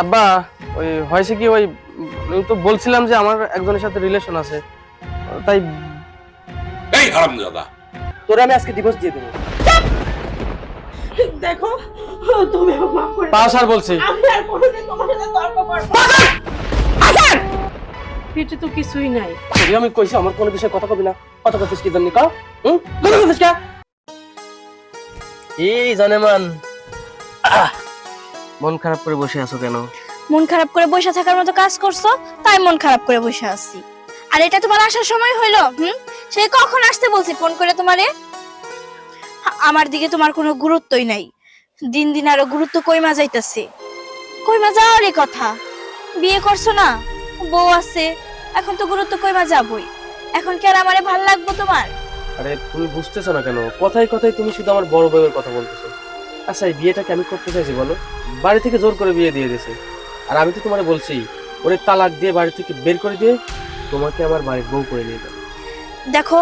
আব্বা ওই হয়েছে কি ওই তো বলছিলাম যে আমার একজনের সাথে রিলেশন আছে। তাই এই হারামজাদা। তোরে আমি আজকে ডিভোর্স দিয়ে দেবো। দেখো তুমি মাফ করে দাও। পাঁচ আর বলছি। আমি আর কোনোদিন তোমার সাথে তর্ক করব পেটে তো কিছুই নাই। আমি কইছি আমার কোনো বিষয়ে কথা কবি না। কথা কইছিস কি জানি কা হুম? কথা কইছিস কা? এই জানেমান আহ, মন খারাপ করে বসে আছো কেন? মন খারাপ করে বসে থাকার মতো কাজ করছ? তাই মন খারাপ করে বসে আছি। আর এটা তোমার আসার সময় হইল হুম? সে কখন আসতে বলছি ফোন করে তোমারে? আমার দিকে তোমার কোনো গুরুত্বই নাই। দিন দিন আরও গুরুত্ব কইমা যাইতেছে? কইমা যাওয়ারই কথা? বিয়ে করছ না? বউ আছে এখন তো গুরুত্ব কইমা যাবই। এখন কি আর আমারে ভালো লাগবো তোমার? আরে তুমি বুঝতেছো না কেন? কথায় কথায় তুমি শুধু আমার বড় বউয়ের কথা বলতেছো। আচ্ছা এই বিয়েটাকে আমি করতে চাইছি বলো। বাড়ি থেকে জোর করে বিয়ে দিয়ে দিয়েছে। আর আমি তো তোমারে বলছি ওরে তালাক দিয়ে বাড়ি থেকে বের করে দিয়ে তোমাকে আমার বাড়ির বউ করে নিয়ে যাবে দেখো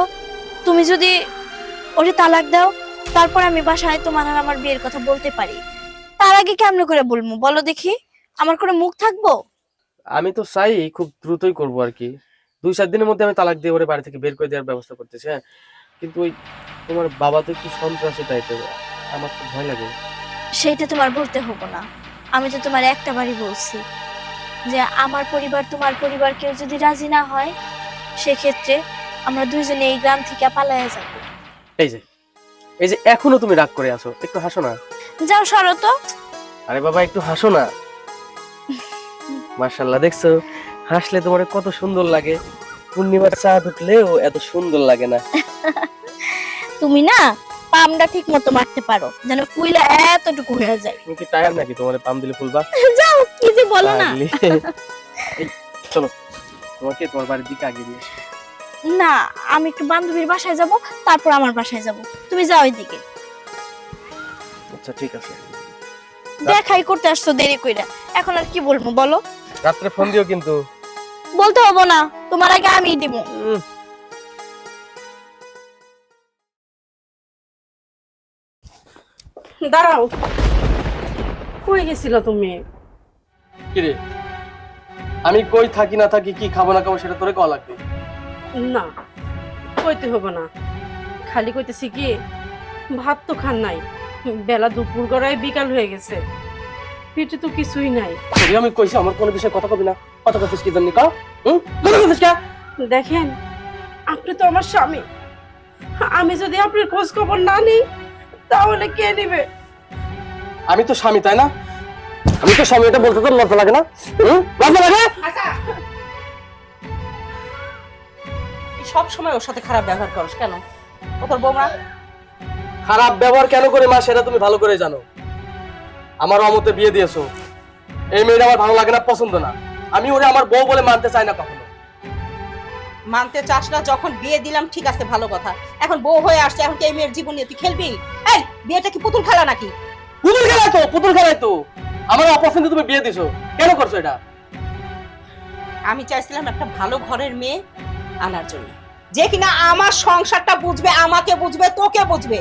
তুমি যদি ওরে তালাক দাও তারপর আমি বাসায় তোমার আর আমার বিয়ের কথা বলতে পারি। তার আগে কেমন করে বলব? বলো দেখি আমার কোনো মুখ থাকব? আমি তো চাই খুব দ্রুতই করব আর কি। দুই চার দিনের মধ্যে আমি তালাক দিয়ে ওরে বাড়ি থেকে বের করে দেওয়ার ব্যবস্থা করতেছি হ্যাঁ। কিন্তু ওই তোমার বাবা তো একটু সন্ত্রাসী টাইপের আমার তো ভয় লাগে। সেইটা তোমার বলতে হব না। আমি তো তোমার একটা বাড়ি বলছি যে আমার পরিবার তোমার পরিবার কেউ যদি রাজি না হয় সেক্ষেত্রে আমরা দুইজনে এই গ্রাম থেকে পালায়া যাব। এই যে এই যে এখনও তুমি রাগ করে আছো একটু হাসো না। যাও সরো তো। আরে বাবা একটু হাসো না। মার্শাল্লাহ দেখছ? হাসলে তোমার কত সুন্দর লাগে। পূর্ণিমার চাঁদ উঠলেও এত সুন্দর লাগে না। তুমি না পামটা ঠিক মতো মারতে পারো যেন ফুইলা এতটুকু হয়ে যায়। তুমি কি টায়ার নাকি? তোমার পাম দিলে ফুলবা? যাও কি যে বলো না। চলো তোমাকে তোমার বাড়ির দিকে আগে দিয়ে না আমি একটু বান্ধবীর বাসায় যাব তারপর আমার বাসায় যাব। তুমি যাও ওইদিকে আচ্ছা ঠিক আছে। দেখাই করতে আসছো দেরি কইরা। এখন আর কি বলব বলো? রাত্রে ফোন দিও কিন্তু। বলতে হব না তোমার আগে আমি দিব। দাঁড়াও। কই গেছিল তুমি? কিরে? আমি কই থাকি না থাকি কি খাব না খাব সেটা তোরে কল লাগবে। না কইতে হবে না। খালি কইতেছি কি ভাত তো খান নাই। বেলা দুপুর গড়ায় বিকাল হয়ে গেছে। পেটে তো কিছুই নাই। তোরে আমি কইছি আমার কোনো বিষয়ে কথা কবি না। কথা কইছিস কি জানি কা হুম? কথা কইছিস কা? দেখেন আপনি তো আমার স্বামী। আমি যদি আপনার খোঁজ খবর না নিই তাহলে কে নেবে? আমি তো স্বামী তাই না? আমি তো স্বামী এটা বলতে তোর লজ্জা লাগে না। লজ্জা লাগে? সব সময় ওর সাথে খারাপ ব্যবহার করস কেন? ও তোর বৌমা? খারাপ ব্যবহার কেন করে মা সেটা তুমি ভালো করে জানো। আমার অমতে বিয়ে দিয়েছ। এই মেয়েটা আমার ভালো লাগে না পছন্দ না। আমি ওরে আমার বউ বলে মানতে চাই না কখনো। মানতে চাস না যখন বিয়ে দিলাম ঠিক আছে ভালো কথা। এখন বউ হয়ে আসছে এখন কি এই মেয়ের জীবন নিয়ে তুই খেলবি? এই বিয়েটা কি পুতুল খেলা নাকি? পুতুল তো পুতুল তো। আমার অপছন্দে তুমি বিয়ে দিছো। কেন করছ এটা? আমি চাইছিলাম একটা ভালো ঘরের মেয়ে আনার জন্য। যে কিনা আমার সংসারটা বুঝবে আমাকে বুঝবে তোকে বুঝবে।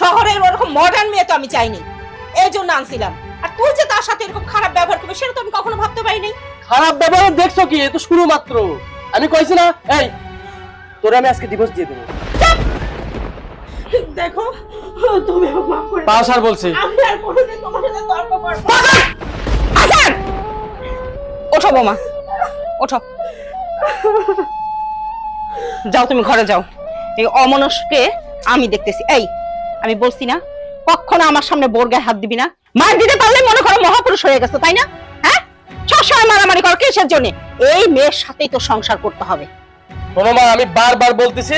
শহরের ওরকম মডার্ন মেয়ে তো আমি চাইনি। এই জন্য আনছিলাম। আর তুই যে তার সাথে এরকম খারাপ ব্যবহার করবে সেটা তো আমি কখনো ভাবতে পারিনি। খারাপ ব্যবহার দেখছ কি? এ তো শুরু মাত্র। আমি কইছি না এই তোরে আমি আজকে ডিভোর্স দিয়ে দেবো। দেখো তুমি মাফ করে। বলছি। আমি আর কোনোদিন তোমার সাথে তর্ক করব না। ওঠো বোমা ওঠো। যাও তুমি ঘরে যাও। এই অমনস্কে আমি দেখতেছি। এই আমি বলছি না কখনো আমার সামনে বোর গায়ে হাত দিবি না। মার দিতে পারলে মনে করো মহাপুরুষ হয়ে গেছে তাই না? হ্যাঁ? সবসময় মারামারি কর কিসের জন্য? এই মেয়ের সাথেই তো সংসার করতে হবে। আমি বারবার বলতেছি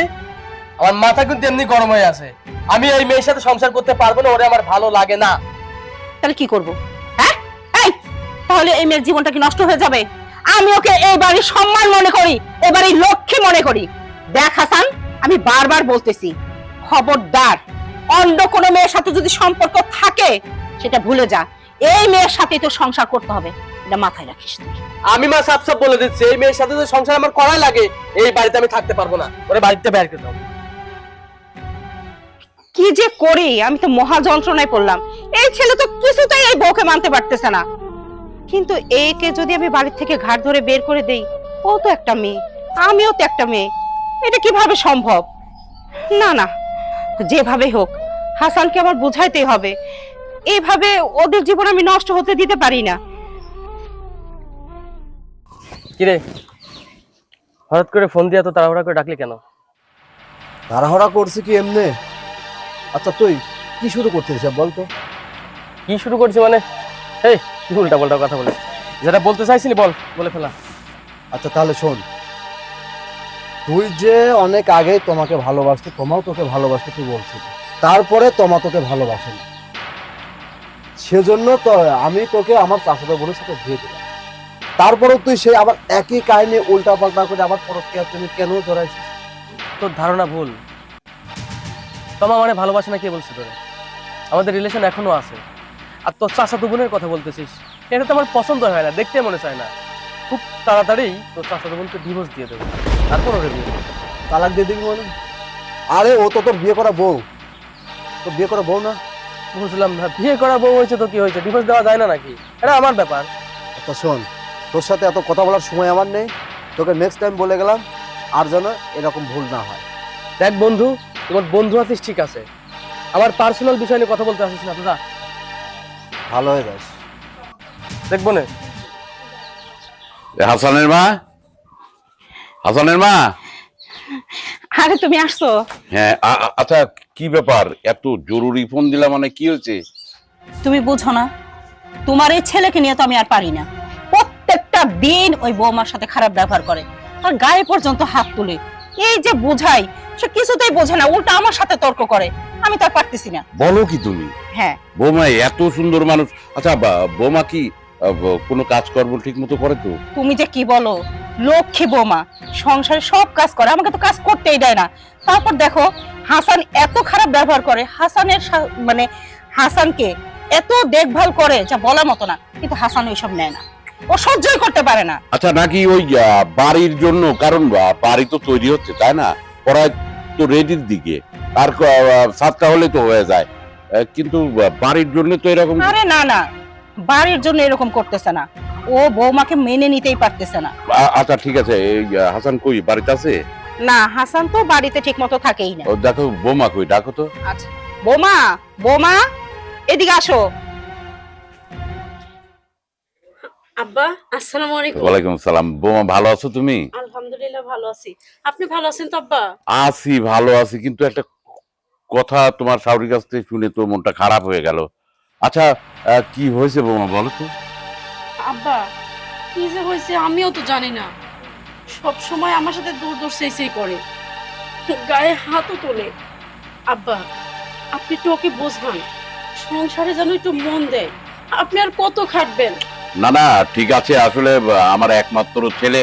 আমার মাথা কিন্তু এমনি গরম হয়ে আছে। আমি এই মেয়ের সাথে সংসার করতে পারব না ওরে আমার ভালো লাগে না। তাহলে কি করব? হ্যাঁ? এই তাহলে এই মেয়ের জীবনটা কি নষ্ট হয়ে যাবে? আমি ওকে এই বাড়ির সম্মান মনে করি এ বাড়ির লক্ষ্মী মনে করি। দেখ হাসান আমি বারবার বলতেছি খবরদার। অন্য কোনো মেয়ের সাথে যদি সম্পর্ক থাকে সেটা ভুলে যা। এই মেয়ের সাথেই তো সংসার করতে হবে। এটা মাথায় রাখিস তুই। আমি মা সাপ সাপ বলে দিচ্ছি এই মেয়ের সাথে তো সংসার আমার করাই লাগে এই বাড়িতে আমি থাকতে পারব না। ওরে বাড়িতে বের করে দাও। কি যে করি? আমি তো মহা যন্ত্রণায় পড়লাম। এই ছেলে তো কিছুতেই এই বউকে মানতে পারতেছে না। কিন্তু একে যদি আমি বাড়ি থেকে ঘাট ধরে বের করে দেই ও তো একটা মেয়ে আমিও তো একটা মেয়ে। এটা কীভাবে সম্ভব? না না যেভাবে হোক হাসানকে আমার বুঝাইতেই হবে। এইভাবে ওদের জীবন আমি নষ্ট হতে দিতে পারি না। কিরে হঠাৎ করে ফোন দিয়ে এত তাড়াহুড়া করে ডাকলি কেন? তাড়াহড়া করছি কি এমনি? আচ্ছা তুই কি শুরু করছিস সব বলতো? কি শুরু করছি মানে? এই কি উল্টা পাল্টা কথা বলে যেটা বলতে চাইছিলি বল বলে ফেলা আচ্ছা তাহলে শোন। তুই যে অনেক আগে তোমাকে ভালোবাসতো তোমাও তোকে ভালোবাসতো তুই বলছিস। তারপরে তোমা তোকে ভালোবাসে না। সেজন্য তো আমি তোকে আমার চাষাতো বোনের সাথে দিয়ে দিলাম। তারপরেও তুই সেই আবার একই কাহিনী উল্টা পাল্টা করে আবার পরক্রিয়া তুমি কেন জড়াইছিস? তোর ধারণা ভুল। তোমার মানে ভালোবাসে না কে বলছে তোরে? আমাদের রিলেশন এখনও আছে। আর তোর চাচাতো বোনের কথা বলতেছিস এটা তো আমার পছন্দ হয় না দেখতে মনে চায় না। খুব তাড়াতাড়ি তোর চাচাতো বোনকে ডিভোর্স দিয়ে দেবো। তারপর ওরে বিয়ে। তালাক দিয়ে দিবি মানে আরে ও তো তোর বিয়ে করা বউ। তোর বিয়ে করা বউ না? বুঝলাম না বিয়ে করা বউ হয়েছে তো কি হয়েছে? ডিভোর্স দেওয়া যায় না নাকি? এটা আমার ব্যাপার। তো শোন তোর সাথে এত কথা বলার সময় আমার নেই। তোকে নেক্সট টাইম বলে গেলাম আর যেন এরকম ভুল না হয়। দেখ বন্ধু তোমার বন্ধু আছিস ঠিক আছে। আমার পার্সোনাল বিষয় নিয়ে কথা বলতে আসিস না দাদা। ভালো হয়ে যাস। দেখব না। হাসানের মা? হাসানের মা? আরে তুমি আসছো? হ্যাঁ আ- আচ্ছা কি ব্যাপার? এত জরুরি ফোন দিলাম মানে কি হয়েছে? তুমি বুঝো না তোমার এই ছেলেকে নিয়ে তো আমি আর পারি না। প্রত্যেকটা দিন ওই বৌমার সাথে খারাপ ব্যবহার করে আর গায়ে পর্যন্ত হাত তুলে। এই যে বুঝাই সে কিছুতেই বোঝে না উল্টা আমার সাথে তর্ক করে। আমি তো পারতেছি না। বলো কি তুমি? হ্যাঁ। বৌমা এত সুন্দর মানুষ। আচ্ছা বা- বৌমা কি আ, ব- কোনো কাজকর্ম ঠিক মতো করে তো? তুমি যে কি বলো? লক্ষ্মী বৌমা সংসারে সব কাজ করে আমাকে তো কাজ করতেই দেয় না। তারপর দেখো হাসান এত খারাপ ব্যবহার করে হাসানের সা- মানে হাসানকে এত দেখভাল করে যা বলার মতো না কিন্তু হাসান ওইসব নেয় না। ও সহ্যই করতে পারে না। আচ্ছা নাকি ওই বাড়ির জন্য কারণ বাড়ি তো তৈরি হচ্ছে তাই না? পড়ায় তো রেডির দিকে। আর সাতটা হলে তো হয়ে যায়। কিন্তু বাড়ির জন্য তো এরকম আরে না না। বাড়ির জন্য এরকম করতেছে না। ও বৌমাকে মেনে নিতেই পারতেছে না। আ- আচ্ছা ঠিক আছে। এই হাসান কই বাড়িতে আছে? না হাসান তো বাড়িতে ঠিক মতো থাকেই না। ও দেখো বৌমা কই ডাকো তো। আচ্ছা। বৌমা বৌমা এদিকে আসো। আব্বা আসসালামু আলাইকুম। ওয়ালাইকুম সালাম। বৌমা ভালো আছো তুমি? আলহামদুলিল্লাহ ভালো আছি। আপনি ভালো আছেন তো আব্বা? আছি ভালো আছি কিন্তু একটা কথা তোমার কাছ থেকে শুনে তো মনটা খারাপ হয়ে গেল। আচ্ছা কি হয়েছে বৌমা বলো তো। আব্বা কি যে হয়েছে আমিও তো জানি না। সব সময় আমার সাথে দূর দূর সেই সেই করে। গায়ে হাতও তোলে। আব্বা আপনি তো ওকে বোঝান। সংসারে যেন একটু মন দেয়। আপনি আর কত খাটবেন? না না ঠিক আছে আসলে আমার একমাত্র ছেলে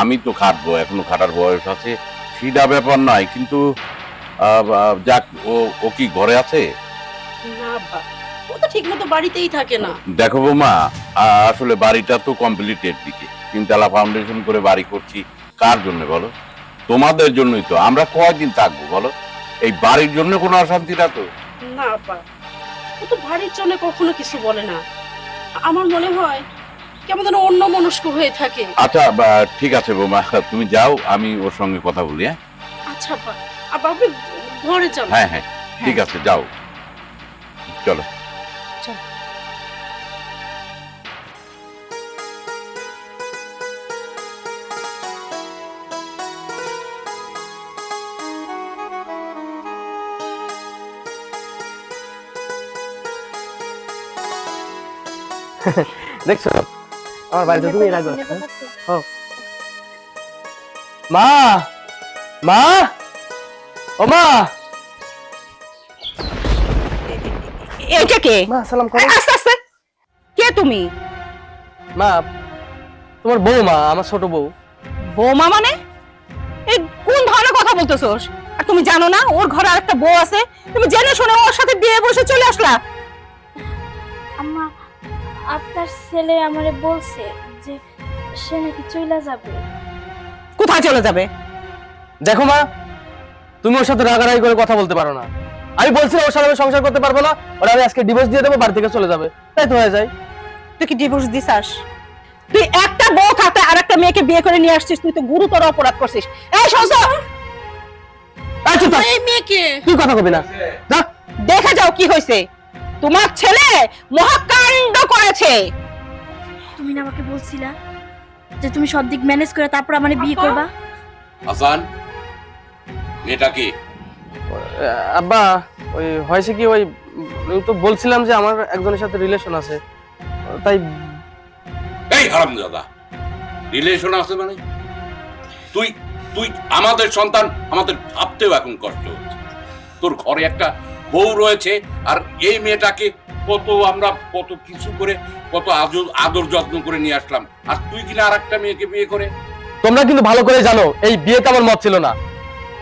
আমি তো খাটবো এখনও খাটার বয়স আছে। সিডা ব্যাপার নয় কিন্তু যাক ও ও কি ঘরে আছে? ও তো ঠিক বাড়িতেই থাকে না। দেখো বৌমা আসলে বাড়িটা তো কমপ্লিটের দিকে। তিনতলা ফাউন্ডেশন করে বাড়ি করছি কার জন্য বলো? তোমাদের জন্যই তো আমরা কয়দিন থাকব বলো? এই বাড়ির জন্য কোনো অশান্তি না তো? না ও তো বাড়ির জন্য কখনো কিছু বলে না। আমার মনে হয় কেমন যেন অন্য মনস্ক হয়ে থাকে। আচ্ছা বা, ঠিক আছে বৌমা তুমি যাও আমি ওর সঙ্গে কথা বলি হ্যাঁ? আচ্ছা আপনি ঘরে চলো হ্যাঁ হ্যাঁ ঠিক আছে যাও। চলো। দেখছ? আমার বাড়িতে তুমি এর আগে হ্যাঁ? মা! মা! ও মা! এইটা কে মা সালাম করো। আস্তে আস্তে। কে তুমি? মা তোমার বউ মা আমার ছোট বউ। বৌমা মানে? এই কোন ধরনের কথা বলতেছোস? আর তুমি জানো না ওর ঘরে আরেকটা বউ আছে। তুমি জেনে শুনে ওর সাথে বিয়ে বসে চলে আসলা। আম্মা আপনার ছেলে আমারে বলছে যে সে নাকি চইলা যাবে। কোথায় চলে যাবে? দেখো মা তুমি ওর সাথে রাগারাগি করে কথা বলতে পারো না। আমি বলছি ওর সাথে আমি সংসার করতে পারব না ওরা আমি আজকে ডিভোর্স দিয়ে দেবো বাড়ি থেকে চলে যাবে। তাই তো হয়ে যায়। তুই কি ডিভোর্স দিছাস? তুই একটা বউ থাকতে আর একটা মেয়েকে বিয়ে করে নিয়ে আসছিস তুই তো গুরুতর অপরাধ করছিস। এই সংস এই মেয়েকে। তুই কথা কবি না। যা দেখে যাও কি হয়েছে তোমার ছেলে করেছে। তুমি না আমাকে বলছিলা যে তুমি সব দিক ম্যানেজ করে তারপর আমার বিয়ে করবা? হাসান মেয়েটা কি? আব্বা ওই হয়েছে কি ওই তো বলছিলাম যে আমার একজনের সাথে রিলেশন আছে। তাই এই হারামজাদা রিলেশন আছে মানে? তুই তুই আমাদের সন্তান আমাদের ভাবতেও এখন কষ্ট হচ্ছে। তোর ঘরে একটা বউ রয়েছে আর এই মেয়েটাকে কত আমরা কত কিছু করে কত আদর আদর যত্ন করে নিয়ে আসলাম। আর তুই কিনা আর একটা মেয়েকে বিয়ে করে? তোমরা কিন্তু ভালো করে জানো এই বিয়েতে আমার মত ছিল না।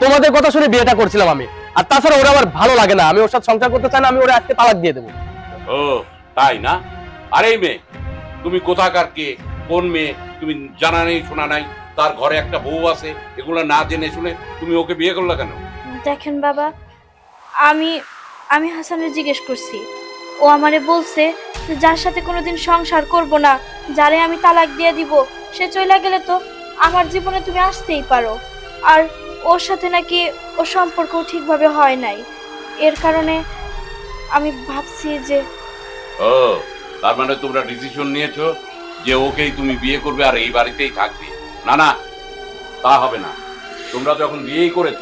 তোমাদের কথা শুনে বিয়েটা করছিলাম আমি। আর তাছাড়া ওরা আমার ভালো লাগে না। আমি ওর সাথে সংসার করতে চাই না আমি ওরা আজকে তালাক দিয়ে দেবো। ও তাই না? আর এই মেয়ে তুমি কোথাকার কে? কোন মেয়ে? তুমি জানা নেই শোনা নাই। তার ঘরে একটা বউ আছে এগুলো না জেনে শুনে তুমি ওকে বিয়ে করলে কেন? দেখেন বাবা আমি আমি হাসানের জিজ্ঞেস করছি। ও আমারে বলছে যে যার সাথে কোনোদিন সংসার করব না, যারে আমি তালাক দিয়ে দিব, সে চলে গেলে তো আমার জীবনে তুমি আসতেই পারো। আর ওর সাথে নাকি ওর সম্পর্ক ঠিকভাবে হয় নাই। এর কারণে আমি ভাবছি যে ও, তার মানে তোমরা ডিসিশন নিয়েছো যে ওকেই তুমি বিয়ে করবে আর এই বাড়িতেই থাকবে। না না, তা হবে না। তোমরা যখন বিয়েই করেছ,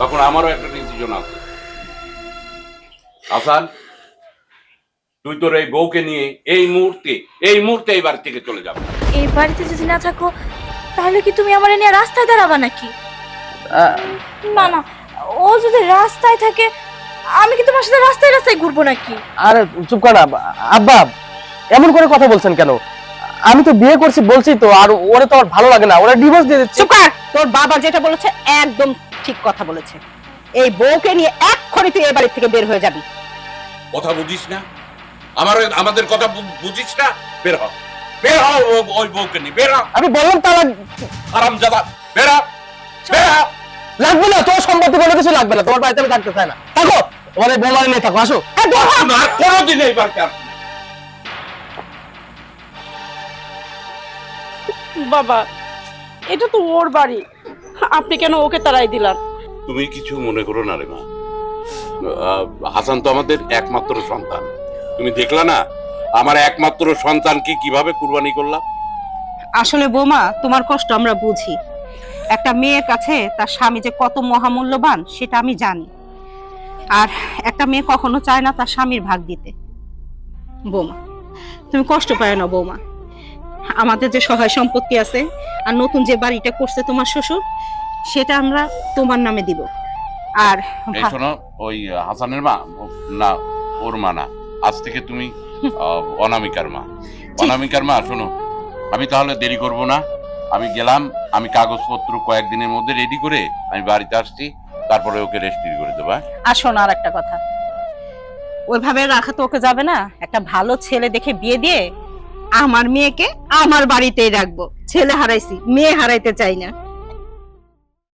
তখন আমারও একটা ডিসিশন আছে। আসান তুই তোর এই বউকে নিয়ে এই মুহূর্তে এই মুহূর্তে এই বাড়ি থেকে চলে যাবে। এই বাড়িতে যদি না থাকো তাহলে কি তুমি আমার নিয়ে রাস্তায় দাঁড়াবা নাকি? না না ও যদি রাস্তায় থাকে আমি কি তোমার সাথে রাস্তায় রাস্তায় ঘুরবো নাকি? আরে চুপ কর আব্বা এমন করে কথা বলছেন কেন? আমি তো বিয়ে করছি বলছি তো আর ওরে তো আমার ভালো লাগে না ওরা ডিভোর্স দিয়ে দিচ্ছে। চুপ কর! তোর বাবা যেটা বলেছে একদম ঠিক কথা বলেছে। এই বউকে নিয়ে এক্ষুনি তুই এই বাড়ি থেকে বের হয়ে যাবি। কথা বুঝিস না? আমার আমাদের কথা বুঝিস না? বের হ। বের হ ওই বউকে নিয়ে বের হ। আমি বললাম তালাক আরাম জাদা বের হ। বের হ। লাগবে না তোর সম্পত্তি কোনো কিছু লাগবে না তোমার বাড়িতে আমি থাকতে চাই না। থাকো বোমারে নিয়ে থাকো আসো। আর কোনোদিন এই বাড়িতে আসবি বাবা এটা তো ওর বাড়ি। আপনি কেন ওকে তাড়াই দিলেন? তুমি কিছু মনে করো না রে মা। আহ, হাসান তো আমাদের একমাত্র সন্তান। তুমি দেখলা না? আমার একমাত্র সন্তানকে কীভাবে কুরবানি করলাম? আসলে বৌমা তোমার কষ্ট আমরা বুঝি। একটা মেয়ের কাছে তার স্বামী যে কত মহামূল্যবান সেটা আমি জানি। আর একটা মেয়ে কখনো চায় না তার স্বামীর ভাগ দিতে। বৌমা তুমি কষ্ট পায় না বৌমা। আমাদের যে সহায় সম্পত্তি আছে আর নতুন যে বাড়িটা করছে তোমার শ্বশুর সেটা আমরা তোমার নামে দিব। আর শোনো ওই হাসানের মা না ওর মা না। আজ থেকে তুমি অনামিকার মা। অনামিকার মা শোনো আমি তাহলে দেরি করব না। আমি গেলাম আমি কাগজপত্র কয়েকদিনের মধ্যে রেডি করে আমি বাড়িতে আসছি তারপরে ওকে রেজিস্ট্রি করে দেবো হ্যাঁ? আর শোনো আর একটা কথা। ওইভাবে রাখা তো ওকে যাবে না। একটা ভালো ছেলে দেখে বিয়ে দিয়ে আমার মেয়েকে আমার বাড়িতেই রাখব। ছেলে হারাইছি মেয়ে হারাইতে চাই না।